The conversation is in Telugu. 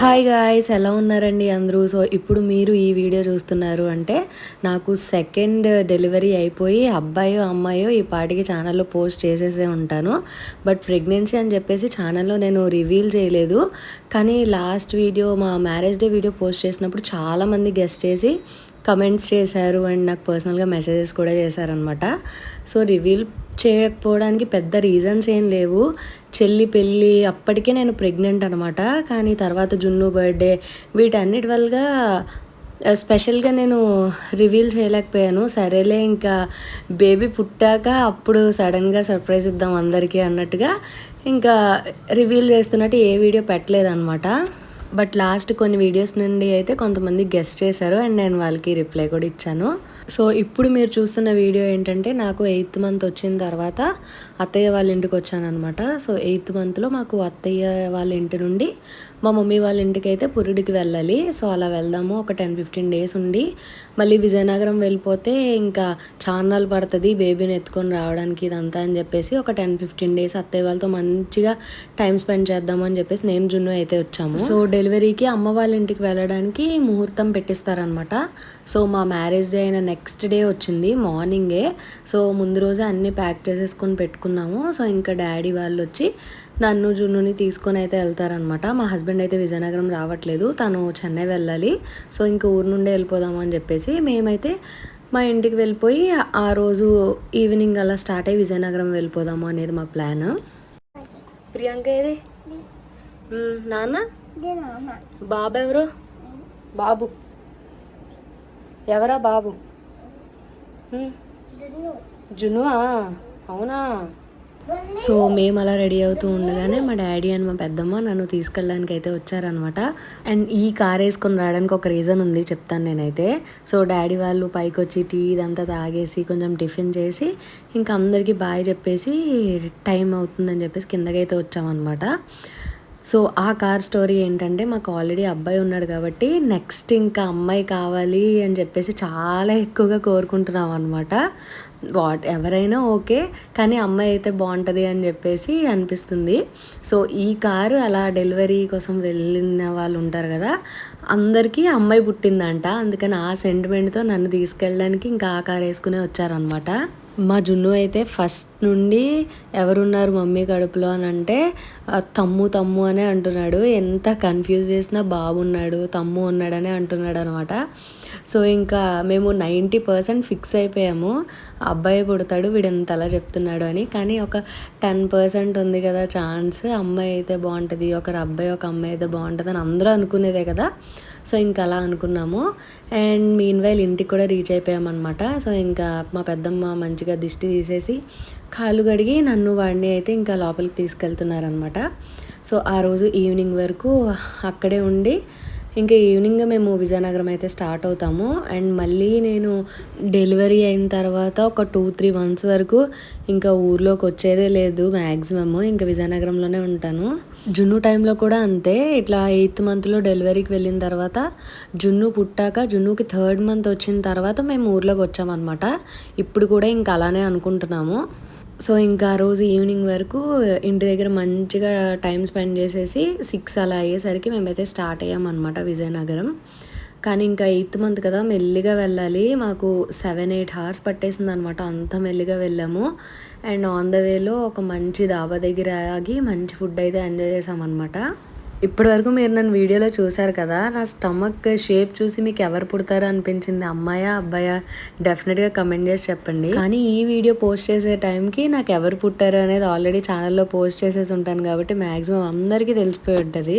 హాయ్ గాయ్స్ ఎలా ఉన్నారండి అందరూ? సో ఇప్పుడు మీరు ఈ వీడియో చూస్తున్నారు అంటే నాకు సెకండ్ డెలివరీ అయిపోయి అబ్బాయో అమ్మాయో ఈ పాటికి ఛానల్లో పోస్ట్ చేసేసే ఉంటాను. బట్ ప్రెగ్నెన్సీ అని చెప్పేసి ఛానల్లో నేను రివీల్ చేయలేదు. కానీ లాస్ట్ వీడియో మా మ్యారేజ్ డే వీడియో పోస్ట్ చేసినప్పుడు చాలామంది గెస్ట్ చేసి కమెంట్స్ చేశారు అండ్ నాకు పర్సనల్గా మెసేజెస్ కూడా చేశారనమాట సో రివీల్ చేయకపోవడానికి పెద్ద రీజన్స్ ఏం లేవు. చెల్లి పెళ్ళి అప్పటికే నేను ప్రెగ్నెంట్ అనమాట కానీ తర్వాత జున్ను బర్త్డే వీటన్నిటి వల్లగా స్పెషల్గా నేను రివీల్ చేయలేకపోయాను. సరేలే ఇంకా బేబీ పుట్టాక అప్పుడు సడన్గా సర్ప్రైజ్ ఇద్దాం అందరికీ అన్నట్టుగా ఇంకా రివీల్ చేస్తున్నట్టు ఏ వీడియో పెట్టలేదన్నమాట. బట్ లాస్ట్ కొన్ని వీడియోస్ నుండి అయితే కొంతమంది గెస్ట్ చేశారు అండ్ నేను వాళ్ళకి రిప్లై కూడా ఇచ్చాను. సో ఇప్పుడు మీరు చూస్తున్న వీడియో ఏంటంటే నాకు ఎయిత్ మంత్ వచ్చిన తర్వాత అత్తయ్య వాళ్ళ ఇంటికి వచ్చాను అనమాట సో ఎయిత్ మంత్లో మాకు అత్తయ్య వాళ్ళ ఇంటి నుండి మా మమ్మీ వాళ్ళ ఇంటికి అయితే పురుడికి వెళ్ళాలి. సో అలా వెళ్దాము. ఒక టెన్ ఫిఫ్టీన్ డేస్ ఉండి మళ్ళీ విజయనగరం వెళ్ళిపోతే ఇంకా చాన్నాలు పడుతుంది. బేబీని ఎత్తుకొని రావడానికి ఇదంతా అని చెప్పేసి ఒక టెన్ ఫిఫ్టీన్ డేస్ అత్తయ్య వాళ్ళతో మంచిగా టైం స్పెండ్ చేద్దాము అని చెప్పేసి నేను జున్ను అయితే వచ్చాము. సో డెలివరీకి అమ్మ వాళ్ళ ఇంటికి వెళ్ళడానికి ముహూర్తం పెట్టిస్తారనమాట సో మా మ్యారేజ్ డే అయిన నెక్స్ట్ డే వచ్చింది మార్నింగే. సో ముందు రోజే అన్నీ ప్యాక్ చేసేసుకొని పెట్టుకున్నాము. సో ఇంకా డాడీ వాళ్ళు వచ్చి నన్ను జున్నుని తీసుకొని అయితే వెళ్తారనమాట మా హస్బెండ్ అయితే విజయనగరం రావట్లేదు తను చెన్నై వెళ్ళాలి. సో ఇంక ఊరు నుండే వెళ్ళిపోదాము అని చెప్పేసి మేమైతే మా ఇంటికి వెళ్ళిపోయి ఆ రోజు ఈవినింగ్ అలా స్టార్ట్ అయ్యి విజయనగరం వెళ్ళిపోదాము అనేది మా ప్లాన్. ప్రియాంక ఏది? నాన్న? బాబు. ఎవరు బాబు? ఎవరా బాబు జునువా? అవునా? సో మేము అలా రెడీ అవుతూ ఉండగానే మా డాడీ అండ్ మా పెద్దమ్మ నన్ను తీసుకెళ్ళడానికి అయితే వచ్చారనమాట. అండ్ ఈ కార్ వేసుకొని రావడానికి ఒక రీజన్ ఉంది చెప్తాను నేనైతే. సో డాడీ వాళ్ళు పైకి వచ్చి టీ ఇదంతా తాగేసి కొంచెం టిఫిన్ చేసి ఇంకా అందరికీ బాయ్ చెప్పేసి టైం అవుతుందని చెప్పేసి కిందకైతే వచ్చామన్నమాట సో ఆ కార్ స్టోరీ ఏంటంటే మాకు ఆల్రెడీ అబ్బాయి ఉన్నాడు కాబట్టి నెక్స్ట్ ఇంకా అమ్మాయి కావాలి అని చెప్పేసి చాలా ఎక్కువగా కోరుకుంటున్నాం అనమాట వాట్ ఎవరైనా ఓకే కానీ అమ్మాయి అయితే బాగుంటుంది అని చెప్పేసి అనిపిస్తుంది. సో ఈ కారు అలా డెలివరీ కోసం వెళ్ళిన వాళ్ళు ఉంటారు కదా అందరికీ అమ్మాయి పుట్టిందంట. అందుకని ఆ సెంటిమెంట్తో నన్ను తీసుకెళ్ళడానికి ఇంకా ఆ కారు వేసుకునే వచ్చారనమాట మా జున్ను అయితే ఫస్ట్ నుండి ఎవరున్నారు మమ్మీ కడుపులో అని అంటే తమ్ము తమ్ము అనే అంటున్నాడు. ఎంత కన్ఫ్యూజ్ చేసినా బాబున్నాడు తమ్ము ఉన్నాడనే అంటున్నాడు అనమాట సో ఇంకా మేము నైంటీ పర్సెంట్ ఫిక్స్ అయిపోయాము. అబ్బాయి పుడతాడు వీడంతలా అలా చెప్తున్నాడు అని. కానీ ఒక టెన్ పర్సెంట్ ఉంది కదా ఛాన్స్ అమ్మాయి అయితే బాగుంటుంది ఒకరు అబ్బాయి ఒక అమ్మాయి అయితే బాగుంటుంది అని అందరూ అనుకునేదే కదా. సో ఇంకా అలా అనుకున్నాము. అండ్ మీన్ వైల్ ఇంటికి కూడా రీచ్ అయిపోయామన్నమాట. సో ఇంకా మా పెద్దమ్మ మంచిగా దిష్టి తీసేసి కాలు కడిగి నన్ను వాడిని అయితే ఇంకా లోపలికి తీసుకెళ్తున్నారనమాట సో ఆ రోజు ఈవినింగ్ వరకు అక్కడే ఉండి ఇంకా ఈవినింగ్ మేము విజయనగరం అయితే స్టార్ట్ అవుతాము. అండ్ మళ్ళీ నేను డెలివరీ అయిన తర్వాత ఒక టూ త్రీ మంత్స్ వరకు ఇంకా ఊర్లోకి వచ్చేదే లేదు మ్యాక్సిమమ్ ఇంకా విజయనగరంలోనే ఉంటాను. జున్ను టైంలో కూడా అంతే. ఇట్లా ఎయిత్ మంత్లో డెలివరీకి వెళ్ళిన తర్వాత జున్ను పుట్టాక జున్నుకి థర్డ్ మంత్ వచ్చిన తర్వాత మేము ఊర్లోకి వచ్చామన్నమాట. ఇప్పుడు కూడా ఇంకా అలానే అనుకుంటున్నాము. సో ఇంకా ఆ రోజు ఈవినింగ్ వరకు ఇంటి దగ్గర మంచిగా టైం స్పెండ్ చేసేసి సిక్స్ అలా అయ్యేసరికి మేమైతే స్టార్ట్ అయ్యామన్నమాట విజయనగరం. కానీ ఇంకా ఎయిత్ మంత్ కదా మెల్లిగా వెళ్ళాలి. మాకు సెవెన్ ఎయిట్ అవర్స్ పట్టేసింది అనమాట అంత మెల్లిగా వెళ్ళాము. అండ్ ఆన్ ద వేలో ఒక మంచి దాబా దగ్గర ఆగి మంచి ఫుడ్ అయితే ఎంజాయ్ చేసామన్నమాట. ఇప్పటి వరకు మీరు నన్ను వీడియోలో చూశారు కదా నా స్టమక్ షేప్ చూసి మీకు ఎవరు పుడతారు అనిపించింది? అమ్మాయా అబ్బాయా? డెఫినెట్గా కమెంట్ చేసి చెప్పండి. కానీ ఈ వీడియో పోస్ట్ చేసే టైంకి నాకు ఎవరు పుట్టారో అనేది ఆల్రెడీ ఛానల్లో పోస్ట్ చేసేసి ఉంటాను కాబట్టి మ్యాక్సిమం అందరికీ తెలిసిపోయి ఉంటుంది.